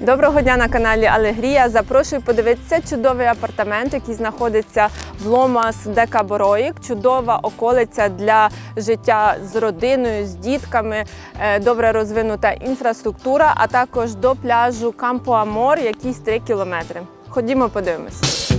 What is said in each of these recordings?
Доброго дня на каналі Алегрія. Запрошую подивитися чудовий апартамент, який знаходиться в Ломас де Кабороїк. Чудова околиця для життя з родиною, з дітками, е, добре розвинута інфраструктура, а також до пляжу Кампо Амор, якийсь 3 кілометри. Ходімо, подивимось.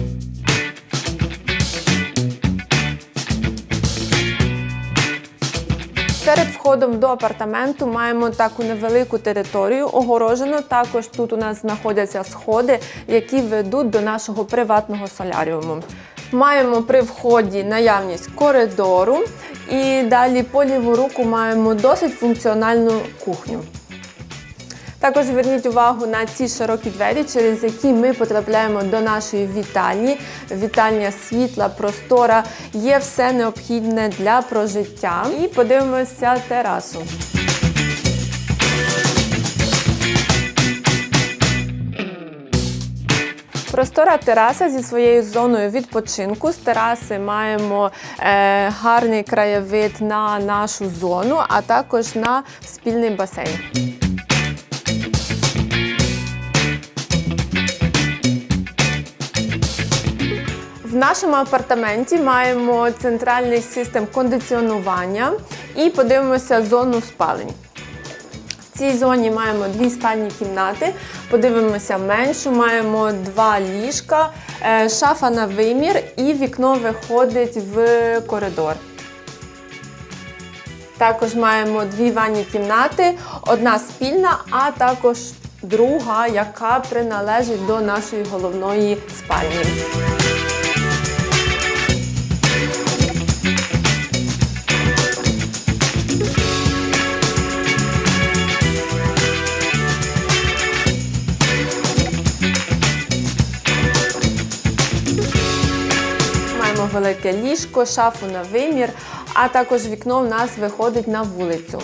Перед входом до апартаменту маємо таку невелику територію огорожену. Також тут у нас знаходяться сходи, які ведуть до нашого приватного соляріуму. Маємо при вході наявність коридору і далі по ліву руку маємо досить функціональну кухню. Також зверніть увагу на ці широкі двері, через які ми потрапляємо до нашої вітальні. Вітальня світла, простора, є все необхідне для прожиття. І подивимося терасу. Простора тераса зі своєю зоною відпочинку. З тераси маємо е, гарний краєвид на нашу зону, а також на спільний басейн. В нашому апартаменті маємо центральний систем кондиціонування і подивимося зону спалень. В цій зоні маємо дві спальні кімнати. Подивимося меншу, маємо два ліжка, е, шафа на вимір і вікно виходить в коридор. Також маємо дві ванні кімнати, одна спільна, а також друга, яка приналежить до нашої головної спальні. Велике ліжко, шафу на вимір, а також вікно в нас виходить на вулицю.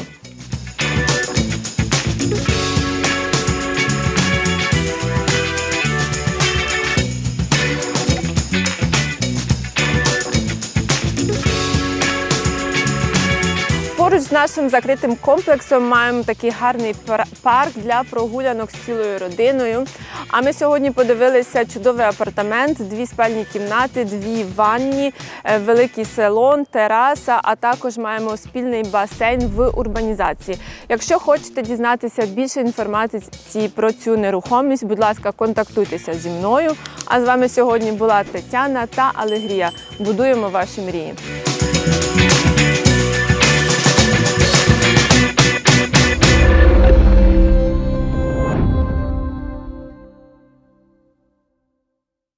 Поруч з нашим закритим комплексом маємо такий гарний парк для прогулянок з цілою родиною. А ми сьогодні подивилися чудовий апартамент, дві спальні кімнати, дві ванні, е, великий салон, тераса, а також маємо спільний басейн в урбанізації. Якщо хочете дізнатися більше інформації про цю нерухомість, будь ласка, контактуйтеся зі мною. А з вами сьогодні була Тетяна та Алегрія. Будуємо ваші мрії.